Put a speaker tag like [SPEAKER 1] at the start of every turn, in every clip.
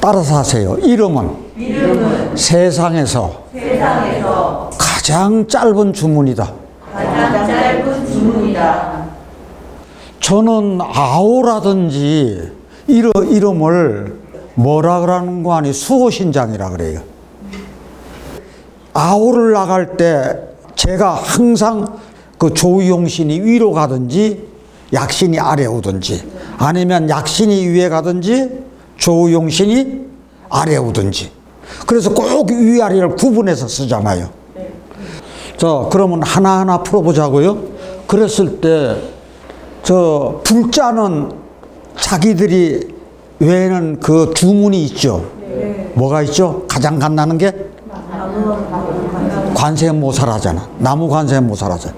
[SPEAKER 1] 따라서 하세요. 이름은
[SPEAKER 2] 이름은
[SPEAKER 1] 세상에서
[SPEAKER 2] 세상에서
[SPEAKER 1] 가장 짧은 주문이다.
[SPEAKER 2] 가장 짧은 주문이다.
[SPEAKER 1] 저는 아오라든지 이름, 이름을 뭐라 그러는 거 아니 수호신장이라 그래요. 아오를 나갈 때 제가 항상 그 조용신이 위로 가든지 약신이 아래 오든지 아니면 약신이 위에 가든지 조용신이 아래 오든지 그래서 꼭 위아래를 구분해서 쓰잖아요. 자, 그러면 하나하나 풀어보자고요. 그랬을 때, 저, 불자는 자기들이 외에는 그 주문이 있죠. 뭐가 있죠? 가장 간다는 게? 관세모사라잖아. 나무 관세모사라잖아.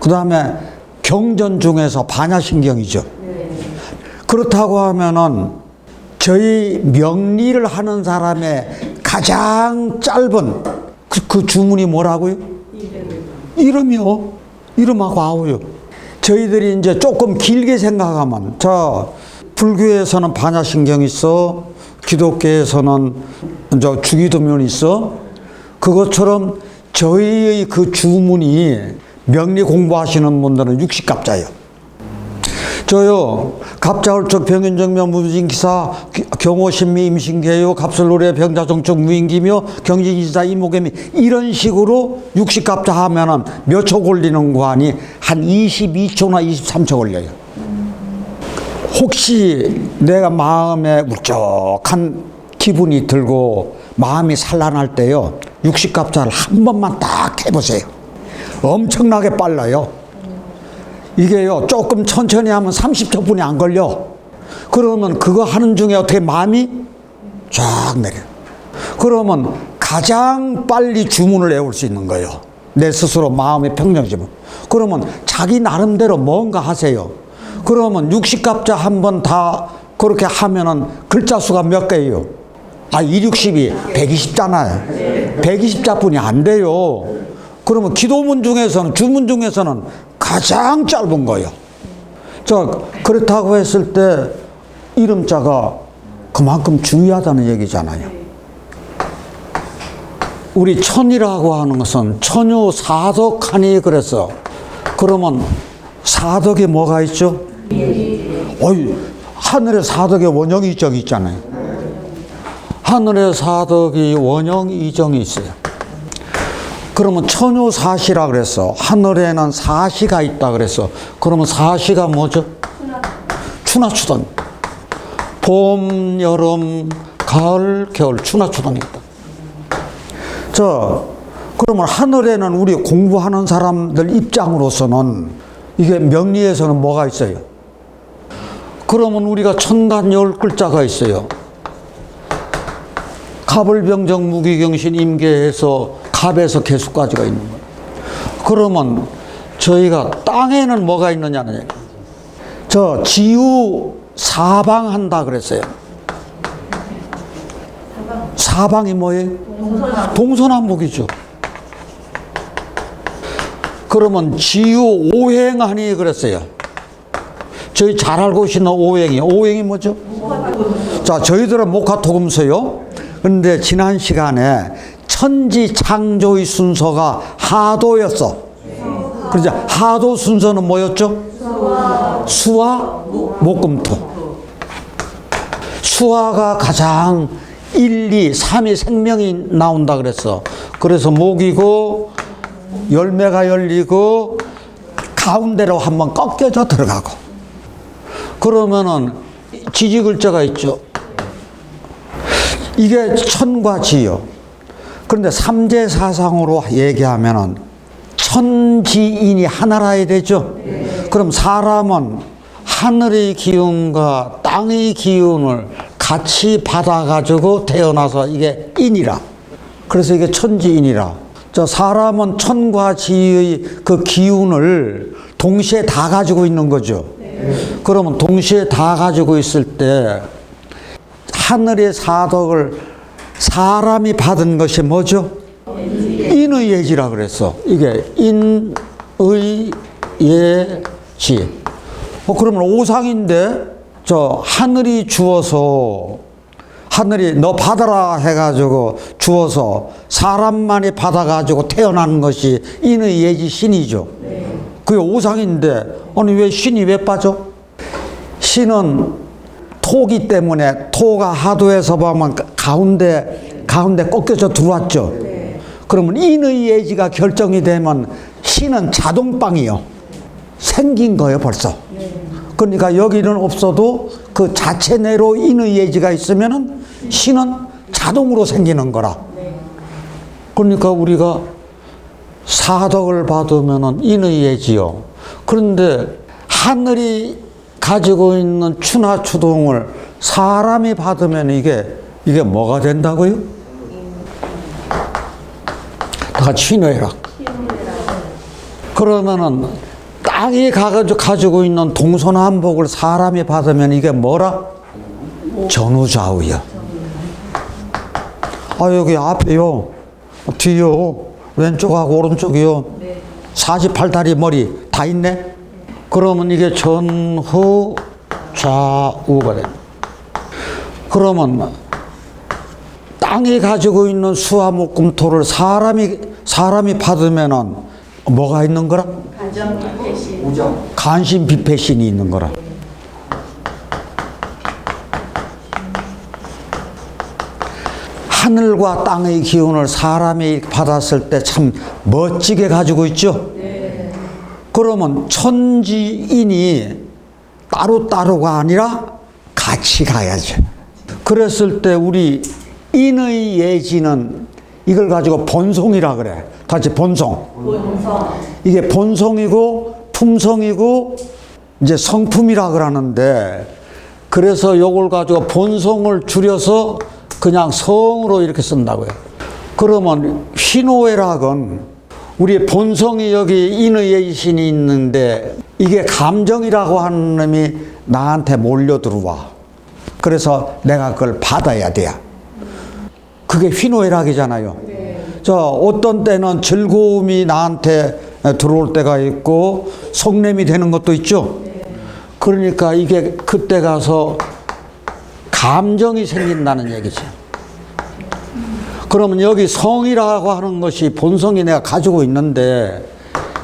[SPEAKER 1] 그 다음에 경전 중에서 반야신경이죠. 그렇다고 하면은 저희 명리를 하는 사람의 가장 짧은 그, 그 주문이 뭐라고요? 이름이요. 이름하고 아우요. 저희들이 이제 조금 길게 생각하면, 자, 불교에서는 반야신경 있어, 기독교에서는 이제 주기도면 있어, 그것처럼 저희의 그 주문이 명리 공부하시는 분들은 육식갑자예요. 저요 갑자울적 병인정명 무진기사 경호신미 임신계요 갑설노래 병자정적 무인기며 경진기사 이목애미 이런 식으로 육식갑자 하면은 몇 초 걸리는 거 아니 한 22초나 23초 걸려요. 혹시 내가 마음에 울적한 기분이 들고 마음이 산란할 때요 육식갑자를 한 번만 딱 해보세요. 엄청나게 빨라요. 이게요, 조금 천천히 하면 30초 분이 안 걸려. 그러면 그거 하는 중에 어떻게 마음이 쫙 내려. 그러면 가장 빨리 주문을 외울 수 있는 거예요. 내 스스로 마음의 평정심을. 그러면 자기 나름대로 뭔가 하세요. 그러면 60갑자 한 번 다 그렇게 하면은 글자 수가 몇 개예요? 아, 2, 60이 120잖아요. 120자뿐이 안 돼요. 그러면 기도문 중에서는, 주문 중에서는 가장 짧은 거예요. 자, 그렇다고 했을 때 이름자가 그만큼 중요하다는 얘기잖아요. 우리 천이라고 하는 것은 천유 사덕하니 그래서 그러면 사덕에 뭐가 있죠? 어이, 하늘에 사덕에 원형 이정이 있잖아요. 하늘에 사덕이 원형 이정이 있어요. 그러면 천유 사시라 그랬어. 하늘에는 사시가 있다 그랬어. 그러면 사시가 뭐죠? 추나추던. 봄, 여름, 가을, 겨울, 추나추던이 있다. 자, 그러면 하늘에는 우리 공부하는 사람들 입장으로서는 이게 명리에서는 뭐가 있어요? 그러면 우리가 천간 열 글자가 있어요. 갑을병정 무기경신 임계해서 갑에서 개수까지가 있는 거예요. 그러면 저희가 땅에는 뭐가 있느냐는 얘기. 저 지우 사방한다 그랬어요. 사방이 뭐예요? 동서남북이죠. 그러면 지유 오행하니 그랬어요. 저희 잘 알고 계시는 오행이 오행이 뭐죠? 자, 저희들은 목화토금서요. 근데 지난 시간에 천지 창조의 순서가 하도였어. 그러자 하도 순서는 뭐였죠? 수화, 목금토. 수화가 가장 1, 2, 3이 생명이 나온다 그랬어. 그래서 목이고 열매가 열리고 가운데로 한번 꺾여져 들어가고. 그러면은 지지 글자가 있죠. 이게 천과 지요. 그런데 삼재 사상으로 얘기하면은 천지인이 하나라 해야 되죠. 그럼 사람은 하늘의 기운과 땅의 기운을 같이 받아가지고 태어나서 이게 인이라. 그래서 이게 천지인이라. 저 사람은 천과 지의 그 기운을 동시에 다 가지고 있는 거죠. 그러면 동시에 다 가지고 있을 때 하늘의 사덕을 사람이 받은 것이 뭐죠? 인의 예지라 그랬어. 이게 인의 예지. 어, 그러면 오상인데 저 하늘이 주어서 하늘이 너 받아라 해가지고 주어서 사람만이 받아가지고 태어나는 것이 인의 예지 신이죠. 그게 오상인데 아니 왜 신이 왜 빠져? 신은 토기 때문에 토가 하도해서 보면 가운데 가운데 꺾여서 들어왔죠. 그러면 인의 예지가 결정이 되면 신은 자동빵이요. 생긴 거예요 벌써. 그러니까 여기는 없어도 그 자체 내로 인의 예지가 있으면은 신은 자동으로 생기는 거라. 그러니까 우리가 사덕을 받으면은 인의 예지요. 그런데 하늘이 가지고 있는 추나 추동을 사람이 받으면 이게 이게 뭐가 된다고요? 다 신호해라. 그러면은 땅이 가지고 있는 동서남북을 사람이 받으면 이게 뭐라? 전후좌우요. 아 여기 앞에요, 뒤요, 왼쪽하고 오른쪽이요. 48다리 머리 다 있네. 그러면 이게 전후 좌우가 돼. 그러면 땅이 가지고 있는 수화 목금토를 사람이 사람이 받으면은 뭐가 있는 거라? 간신 비패신이 있는 거라. 하늘과 땅의 기운을 사람이 받았을 때 참 멋지게 가지고 있죠. 그러면 천지인이 따로따로가 아니라 같이 가야죠. 그랬을 때 우리 인의 예지는 이걸 가지고 본성이라 그래. 같이 본성.
[SPEAKER 2] 본성
[SPEAKER 1] 이게 본성이고 품성이고 이제 성품이라 그러는데 그래서 요걸 가지고 본성을 줄여서 그냥 성으로 이렇게 쓴다고요. 그러면 희노애락은 우리 본성이 여기 인의 신이 있는데 이게 감정이라고 하는 놈이 나한테 몰려 들어와. 그래서 내가 그걸 받아야 돼. 그게 희노애락이잖아요. 자, 어떤 때는 즐거움이 나한테 들어올 때가 있고 속냄이 되는 것도 있죠. 그러니까 이게 그때 가서 감정이 생긴다는 얘기죠. 그러면 여기 성이라고 하는 것이 본성이 내가 가지고 있는데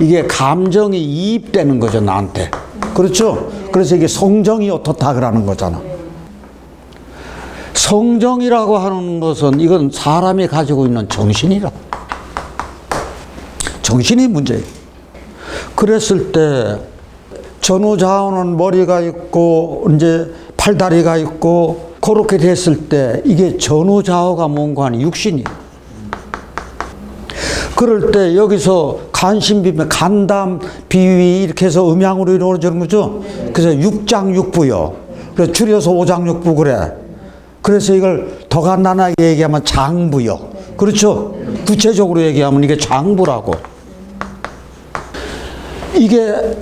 [SPEAKER 1] 이게 감정이 이입되는 거죠, 나한테. 그렇죠? 그래서 이게 성정이 어떻다 그러는 거잖아. 성정이라고 하는 것은 이건 사람이 가지고 있는 정신이라. 정신이 문제예요. 그랬을 때 전후좌우는 머리가 있고 이제 팔다리가 있고 그렇게 됐을 때 이게 전후좌우가 뭔가 하니 육신이. 그럴 때 여기서 간신비면 간담 비위 이렇게 해서 음양으로 이루어지는 거죠. 그래서 육장육부요. 그래서 줄여서 오장육부 그래. 그래서 이걸 더 간단하게 얘기하면 장부요. 그렇죠? 구체적으로 얘기하면 이게 장부라고. 이게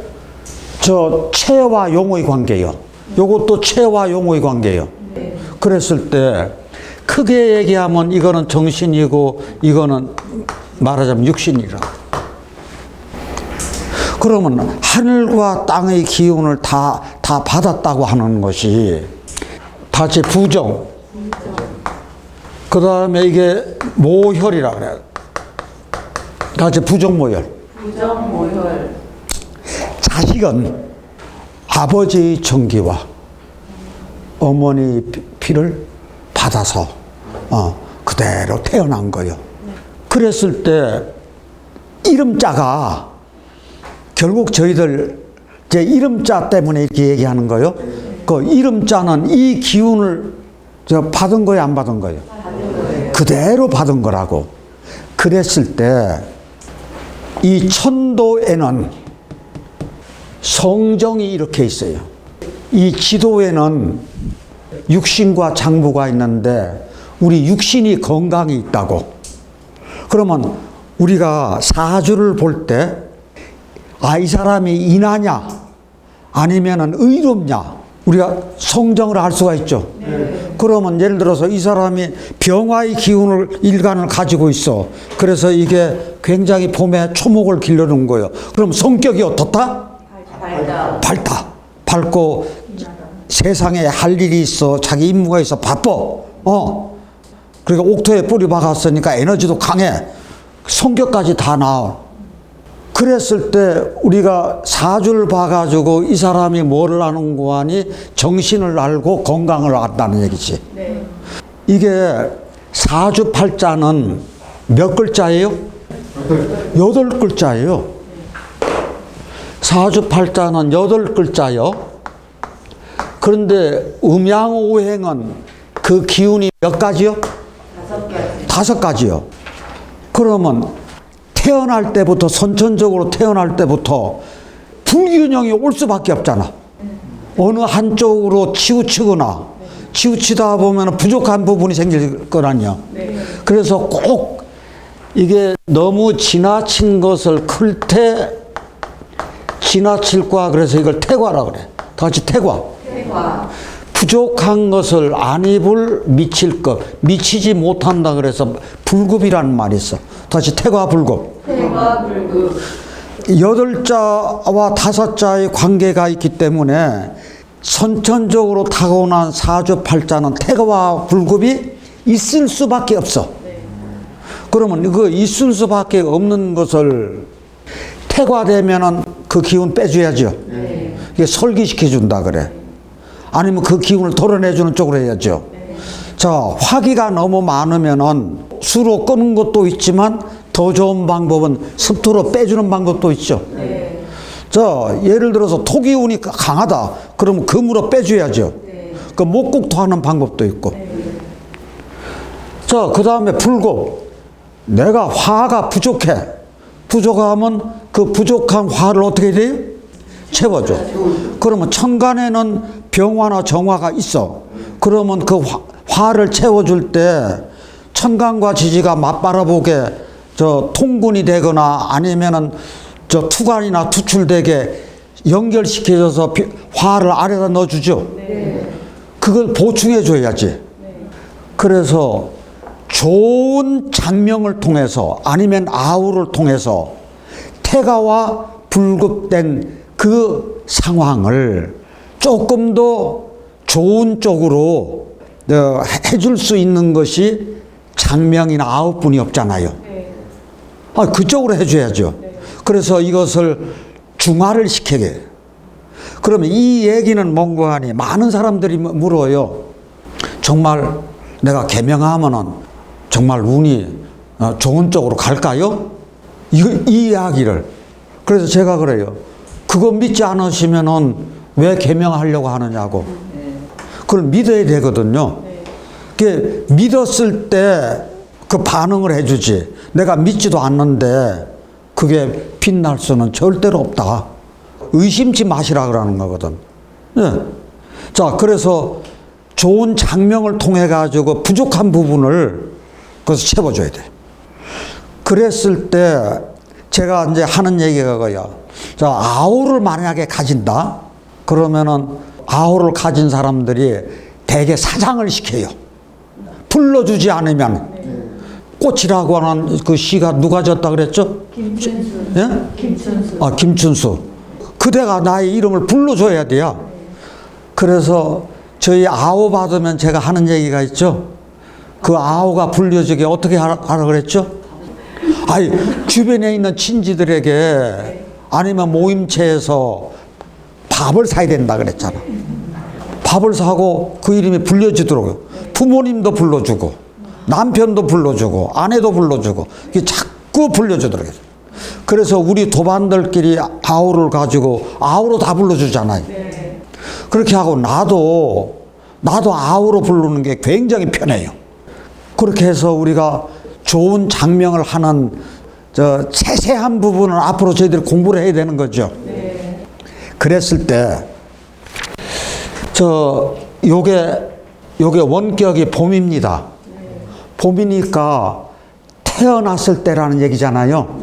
[SPEAKER 1] 저 체와 용의 관계요. 요것도 체와 용의 관계요. 그랬을 때 크게 얘기하면 이거는 정신이고 이거는 말하자면 육신이라. 그러면 하늘과 땅의 기운을 다, 다 받았다고 하는 것이 다시 부정. 그 다음에 이게 모혈이라 그래요. 다시 부정모혈.
[SPEAKER 2] 부정 모혈
[SPEAKER 1] 자식은 아버지의 정기와 어머니 피- 피를 받아서 어, 그대로 태어난 거요. 그랬을 때 이름자가 결국 저희들 제 이름자 때문에 이렇게 얘기하는 거요. 그 이름자는 이 기운을 저 받은 거예요, 안 받은 거예요? 그대로 받은 거라고. 그랬을 때 이 천도에는 성정이 이렇게 있어요. 이 지도에는 육신과 장부가 있는데 우리 육신이 건강이 있다고. 그러면 우리가 사주를 볼 때 아, 이 사람이 인하냐 아니면은 의롭냐 우리가 성정을 알 수가 있죠. 그러면 예를 들어서 이 사람이 병화의 기운을 일간을 가지고 있어. 그래서 이게 굉장히 봄에 초목을 기르는 거예요. 그럼 성격이 어떻다?
[SPEAKER 2] 밝다
[SPEAKER 1] 밝다. 밝고 세상에 할 일이 있어 자기 임무가 있어 바빠 어 그러니까 옥토에 뿌리 박았으니까 에너지도 강해 성격까지 다 나와 그랬을 때 우리가 사주를 봐가지고 이 사람이 뭐를 하는 거 하니 정신을 알고 건강을 안다는 얘기지
[SPEAKER 2] 네.
[SPEAKER 1] 이게 사주 팔자는 몇 글자예요? 여덟 글자예요. 사주 팔자는 여덟 글자요. 그런데 음양오행은 그 기운이 몇 가지요?
[SPEAKER 2] 다섯 가지.
[SPEAKER 1] 다섯 가지요. 그러면 태어날 때부터 선천적으로 태어날 때부터 불균형이 올 수밖에 없잖아. 어느 한쪽으로 치우치거나 치우치다 보면 부족한 부분이 생길 거라니요.
[SPEAKER 2] 네.
[SPEAKER 1] 그래서 꼭 이게 너무 지나친 것을 클때 지나칠 거야. 그래서 이걸 태과라 그래. 다 같이 태과.
[SPEAKER 2] 태화.
[SPEAKER 1] 부족한 것을 안 입을 미칠 것, 미치지 못한다 그래서 불급이라는 말이 있어. 다시 태과 불급.
[SPEAKER 2] 태화 불급.
[SPEAKER 1] 여덟 자와 다섯 자의 관계가 있기 때문에 선천적으로 타고난 사주팔자는 태과 불급이 있을 수밖에 없어. 그러면 그 있을 수밖에 없는 것을 태과되면은 그 기운 빼줘야죠.
[SPEAKER 2] 네.
[SPEAKER 1] 이게 설기시켜 준다 그래. 아니면 그 기운을 덜어내주는 쪽으로 해야죠. 자, 화기가 너무 많으면은 수로 끄는 것도 있지만 더 좋은 방법은 습도로 빼주는 방법도 있죠.
[SPEAKER 2] 네.
[SPEAKER 1] 자, 예를 들어서 토기운이 강하다. 그러면 금으로 빼줘야죠.
[SPEAKER 2] 네.
[SPEAKER 1] 그 목국토 하는 방법도 있고. 자, 그 다음에 불급. 내가 화가 부족해. 부족하면 그 부족한 화를 어떻게 돼요? 채워줘. 그러면 천간에는 병화나 정화가 있어. 그러면 그 화, 화를 채워줄 때 천간과 지지가 맞바라보게 저 통군이 되거나 아니면은 저 투관이나 투출되게 연결시켜줘서 비- 화를 아래다 넣어주죠. 그걸 보충해 줘야지. 그래서 좋은 장명을 통해서 아니면 아우를 통해서 태가와 불급된 그 상황을 조금 더 좋은 쪽으로 어, 해- 해줄 수 있는 것이 장명이나 아우뿐이 없잖아요.
[SPEAKER 2] 네.
[SPEAKER 1] 아, 그쪽으로 해줘야죠. 그래서 이것을 중화를 시키게. 그러면 이 얘기는 뭔고 하니 많은 사람들이 뭐 물어요. 정말 내가 개명하면은 정말 운이 어, 좋은 쪽으로 갈까요? 이, 이 이야기를. 그래서 제가 그래요. 그거 믿지 않으시면은 왜 개명하려고 하느냐고. 그걸 믿어야 되거든요. 그 믿었을 때 그 반응을 해주지. 내가 믿지도 않는데 그게 빛날 수는 절대로 없다. 의심치 마시라 그러는 거거든. 예. 자, 그래서 좋은 장명을 통해 가지고 부족한 부분을 그것을 채워줘야 돼. 그랬을 때 제가 이제 하는 얘기가 그거야. 자, 아우를 만약에 가진다? 그러면은 아우를 가진 사람들이 대개 사장을 시켜요. 불러주지 않으면 꽃이라고 하는 그 시가 누가 졌다 그랬죠?
[SPEAKER 2] 김춘수.
[SPEAKER 1] 예?
[SPEAKER 2] 김춘수.
[SPEAKER 1] 아, 김춘수. 그대가 나의 이름을 불러줘야 돼요. 그래서 저희 아우 받으면 제가 하는 얘기가 있죠. 그 아우가 불려주게 어떻게 하라, 하라 그랬죠? 아니, 주변에 있는 친지들에게 아니면 모임체에서 밥을 사야 된다 그랬잖아. 밥을 사고 그 이름이 불려지도록 부모님도 불러주고 남편도 불러주고 아내도 불러주고 이게 자꾸 해서 그래서 우리 도반들끼리 아우를 가지고 아우로 다 불러주잖아요.
[SPEAKER 2] 네.
[SPEAKER 1] 그렇게 하고 나도 나도 아우로 부르는 게 굉장히 편해요. 그렇게 해서 우리가 좋은 장명을 하는 저 세세한 부분을 앞으로 저희들이 공부를 해야 되는 거죠.
[SPEAKER 2] 네.
[SPEAKER 1] 그랬을 때, 저, 요게, 요게 원격이 봄입니다. 봄이니까 태어났을 때라는 얘기잖아요.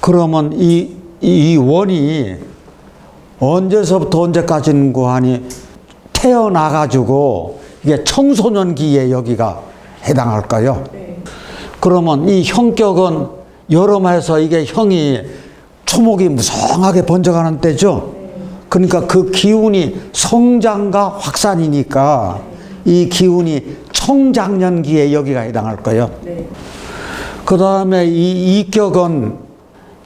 [SPEAKER 1] 그러면 이, 이 원이 언제서부터 언제까지는 고 하니 태어나가지고 이게 청소년기에 여기가 해당할까요? 그러면 이 형격은 여름에서 이게 형이 초목이 무성하게 번져가는 때죠. 그러니까 그 기운이 성장과 확산이니까 이 기운이 청장년기에 여기가 해당할 거예요.
[SPEAKER 2] 네.
[SPEAKER 1] 그 다음에 이 이격은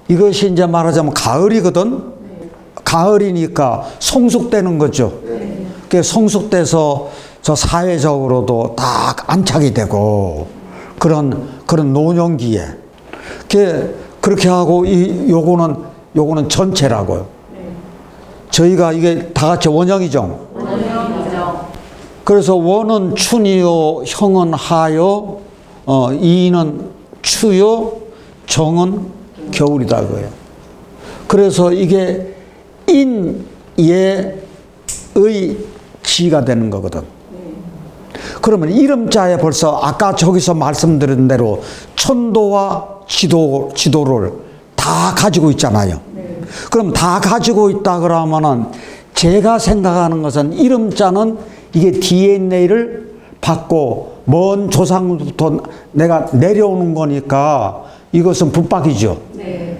[SPEAKER 1] 이것이 이제 말하자면 가을이거든. 가을이니까 성숙되는 거죠. 그 성숙돼서 저 사회적으로도 딱 안착이 되고 그런 그런 노년기에 그 그렇게 하고 이 요거는 요거는 전체라고요. 저희가 이게 다 같이 원형이죠.
[SPEAKER 2] 원형이죠.
[SPEAKER 1] 그래서 원은 춘이요, 형은 하요, 어, 이는 추요, 정은 겨울이다 그거예요. 그래서 이게 인 예 의 지가 되는 거거든. 그러면 이름자에 벌써 아까 저기서 말씀드린 대로 천도와 지도, 지도를 다 가지고 있잖아요. 그럼 다 가지고 있다 그러면은 제가 생각하는 것은 이름자는 이게 DNA를 받고 먼 조상부터 내가 내려오는 거니까 이것은 붙박이죠.
[SPEAKER 2] 네.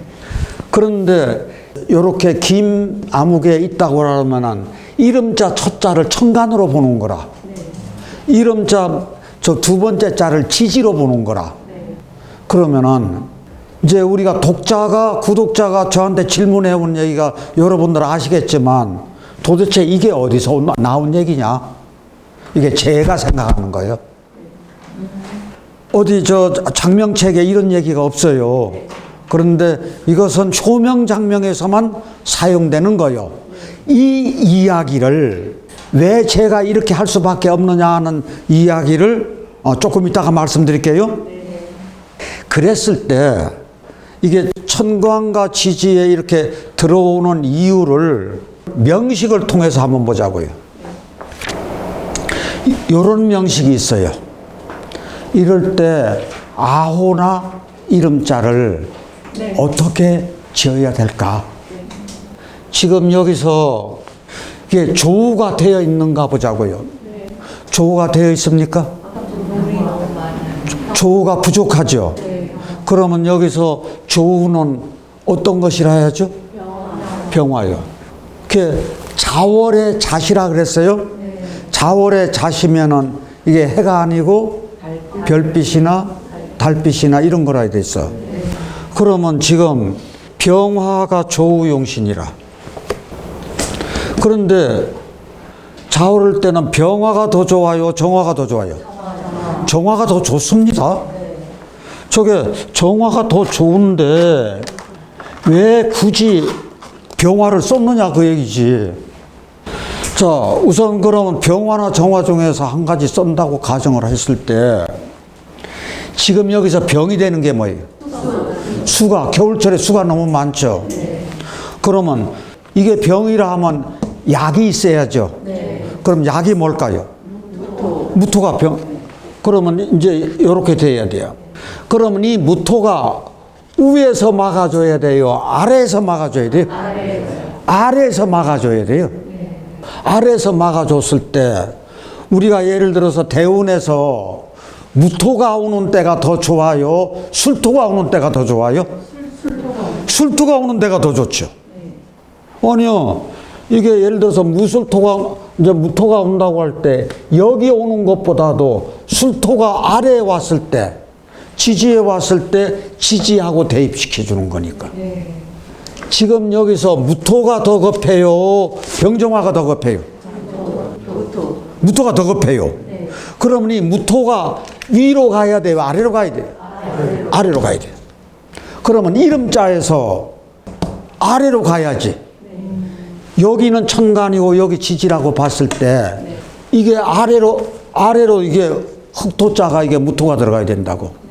[SPEAKER 1] 그런데 이렇게 김 암흑에 있다고 하면은 이름자 첫 자를 천간으로 보는 거라. 이름자 저 두 번째 자를 지지로 보는 거라. 그러면은 이제 우리가 독자가 구독자가 저한테 질문해 온 얘기가 여러분들 아시겠지만 도대체 이게 어디서 온- 나온 얘기냐? 이게 제가 생각하는 거예요. 어디 저 장명책에 이런 얘기가 없어요. 그런데 이것은 효명장명에서만 사용되는 거요. 이 이야기를 왜 제가 이렇게 할 수밖에 없느냐 하는 이야기를 어, 조금 이따가 말씀드릴게요. 그랬을 때 이게 천광과 지지에 이렇게 들어오는 이유를 명식을 통해서 한번 보자고요. 이런 명식이 있어요. 이럴 때 아호나 이름자를 어떻게 지어야 될까? 지금 여기서 이게 조우가 되어 있는가 보자고요. 조우가 되어 있습니까? 조우가 부족하죠. 그러면 여기서 조우는 어떤 것이라 해야죠? 병화요. 그 자월의 자시라 그랬어요. 자월의 자시면은 이게 해가 아니고 별빛이나 달빛이나 이런 거라 돼 있어. 그러면 지금 병화가 조우용신이라. 그런데 자오를 때는 병화가 더 좋아요, 정화가 더 좋아요. 정화가 더 좋습니다. 저게 정화가 더 좋은데 왜 굳이 병화를 썼느냐 그 얘기지. 자, 우선 그러면 병화나 정화 중에서 한 가지 쏜다고 가정을 했을 때 지금 여기서 병이 되는 게 뭐예요? 수가 겨울철에 수가 너무 많죠. 그러면 이게 병이라 하면 약이 있어야죠. 그럼 약이 뭘까요? 무토가 병. 그러면 이제 이렇게 돼야 돼요. 그러면 이 무토가 위에서 막아줘야 돼요. 아래에서 막아줘야 돼요. 아래에서 막아줘야 돼요. 아래에서 막아줬을 때 우리가 예를 들어서 대운에서 무토가 오는 때가 더 좋아요. 술토가 오는 때가 더 좋아요. 술토가 오는 때가 더 좋죠. 아니요. 이게 예를 들어서 무술토가 이제 무토가 온다고 할 때 여기 오는 것보다도 술토가 아래에 왔을 때 지지에 왔을 때 지지하고 대입시켜 주는 거니까. 지금 여기서 무토가 더 급해요. 병정화가 더 급해요. 무토가 더 급해요. 그러면 이 무토가 위로 가야 돼요. 아래로 가야 돼요. 아래로 가야 돼요. 그러면 이름자에서 아래로 가야지. 여기는 천간이고 여기 지지라고 봤을 때 이게 아래로 아래로 이게 흑토자가 이게 무토가 들어가야 된다고.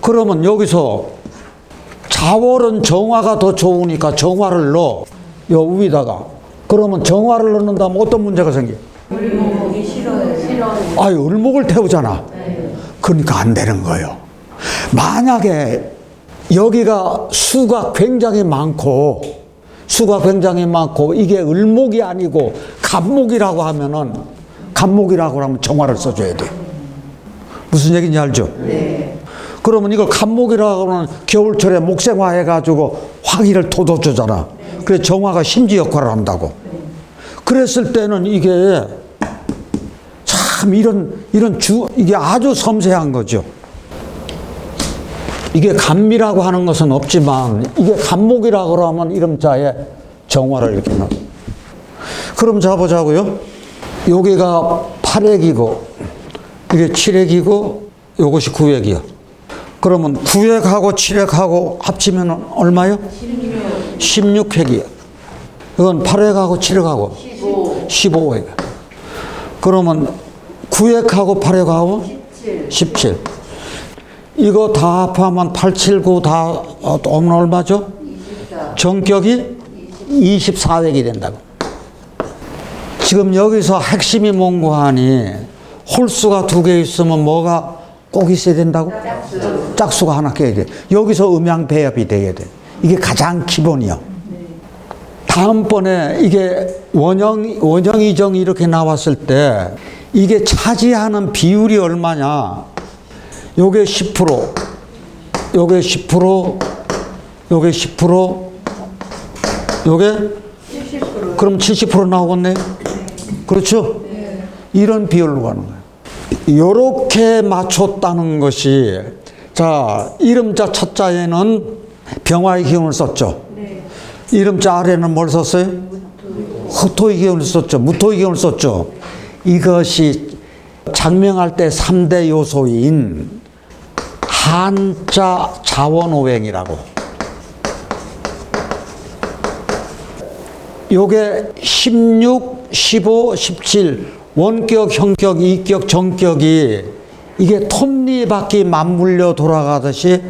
[SPEAKER 1] 그러면 여기서 자월은 정화가 더 좋으니까 정화를 넣어 요 위에다가 그러면 정화를 넣는다면 어떤 문제가 생겨?
[SPEAKER 2] 물먹이 싫어요. 싫어요.
[SPEAKER 1] 아유 을목을 태우잖아. 그러니까 안 되는 거예요. 만약에 여기가 수가 굉장히 많고 수가 굉장히 많고 이게 을목이 아니고 갑목이라고 하면은 갑목이라고 하면 정화를 써줘야 돼. 무슨 얘기인지 알죠? 그러면 이걸 갑목이라고 하면 겨울철에 목생화 해 가지고 화기를 돋워주잖아. 그래서 정화가 심지 역할을 한다고. 그랬을 때는 이게 참 이런 이런 주 이게 아주 섬세한 거죠. 이게 감미라고 하는 것은 없지만 이게 감목이라고 그러면 이름자에 정화를 이렇게 넣어. 그럼 잡아보자고요. 여기가 8액이고 이게 7액이고 요것이 9액이요. 그러면 9액하고 7액하고 합치면 얼마요? 16액이요. 이건 8액하고 7액하고 15액. 그러면 9액하고 8액하고 17. 이거 다 합하면 8, 7, 9다 어, 오면 얼마죠? 정격이 24액이 된다고. 지금 여기서 핵심이 뭔고 하니 홀수가 두 개 있으면 뭐가 꼭 있어야 된다고? 짝수 가 하나 껴야 돼. 여기서 음양 배합이 돼야 돼. 이게 가장 기본이요. 다음번에 이게 원형, 원형 이정이 이렇게 나왔을 때 이게 차지하는 비율이 얼마냐. 요게 10%, 요게 10%, 요게 10%, 요게 70%. 그럼 70% 나오겠네. 그렇죠? 이런 비율로 가는 거예요. 요렇게 맞췄다는 것이 자, 이름자 첫 자에는 병화의 기운을 썼죠. 이름자 아래는 뭘 썼어요? 흑토의 기운을 썼죠. 무토의 기운을 썼죠. 이것이 장명할 때 3대 요소인 한자 자원오행이라고. 요게 16, 15, 17 원격, 형격, 이격, 정격이 이게 톱니바퀴 맞물려 돌아가듯이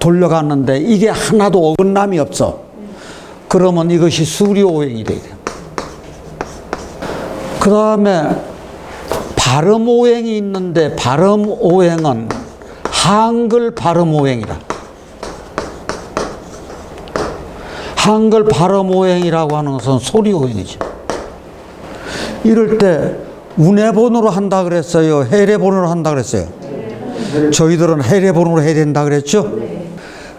[SPEAKER 1] 돌려갔는데 이게 하나도 어긋남이 없어. 그러면 이것이 수리오행이 돼야 돼. 그 다음에 발음오행이 있는데 발음오행은 한글 발음오행이라. 한글 발음오행이라고 하는 것은 소리오행이죠. 이럴 때 운해본으로 한다 그랬어요. 해례본으로 한다 그랬어요. 저희들은 해례본으로 해야 된다 그랬죠.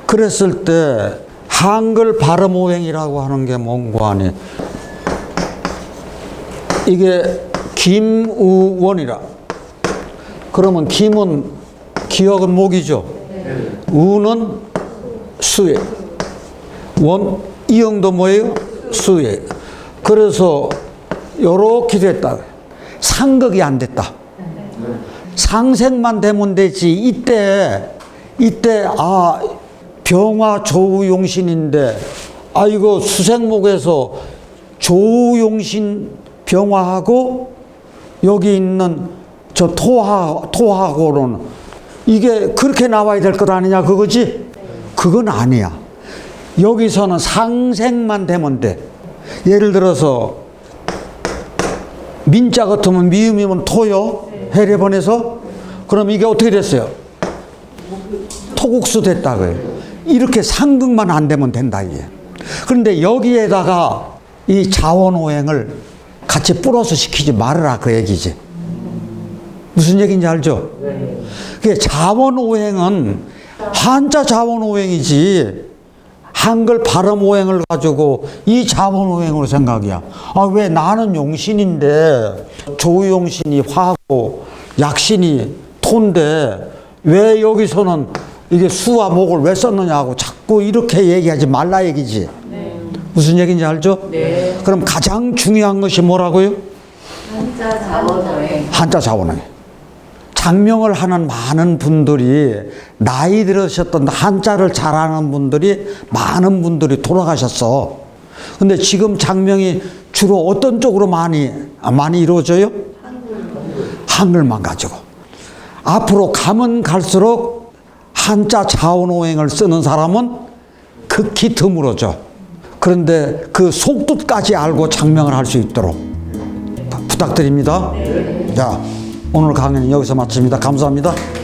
[SPEAKER 1] 그랬을 때 한글 발음 오행이라고 하는 게 뭔고 하니 이게 김우원이라. 그러면 김은 기억은 목이죠. 우는 수에. 원 이형도 뭐예요? 수에. 그래서 요렇게 됐다. 상극이 안 됐다. 상생만 되면 되지. 이때 이때 아 병화 조우용신인데 아 이거 수생목에서 조우용신 병화하고 여기 있는 저 토하 토하고는 이게 그렇게 나와야 될 것 아니냐 그거지? 그건 아니야. 여기서는 상생만 되면 돼. 예를 들어서 민자 같으면 미음이면 토요. 해례번에서 그럼 이게 어떻게 됐어요? 토국수 됐다고요. 이렇게 상극만 안 되면 된다 이게. 그런데 여기에다가 이 자원오행을 같이 플러스 시키지 말아라 그 얘기지. 무슨 얘기인지 알죠? 그게 자원오행은 한자 자원오행이지 한글 발음 오행을 가지고 이 자원오행으로 생각이야. 아, 왜 나는 용신인데 조용신이 화고 약신이 토인데 왜 여기서는 이게 수와 목을 왜 썼느냐고 자꾸 이렇게 얘기하지 말라 얘기지. 무슨 얘기인지 알죠?
[SPEAKER 2] 네.
[SPEAKER 1] 그럼 가장 중요한 것이 뭐라고요?
[SPEAKER 2] 한자 자원어행.
[SPEAKER 1] 한자 자원에 장명을 하는 많은 분들이 나이 들으셨던 한자를 잘하는 분들이 많은 분들이 돌아가셨어. 근데 지금 장명이 주로 어떤 쪽으로 많이 아, 많이 이루어져요? 한글만 가지고. 앞으로 가면 갈수록 한자 자원오행을 쓰는 사람은 극히 드물어져. 그런데 그 속뜻까지 알고 장명을 할 수 있도록 부탁드립니다. 자, 오늘 강의는 여기서 마칩니다. 감사합니다.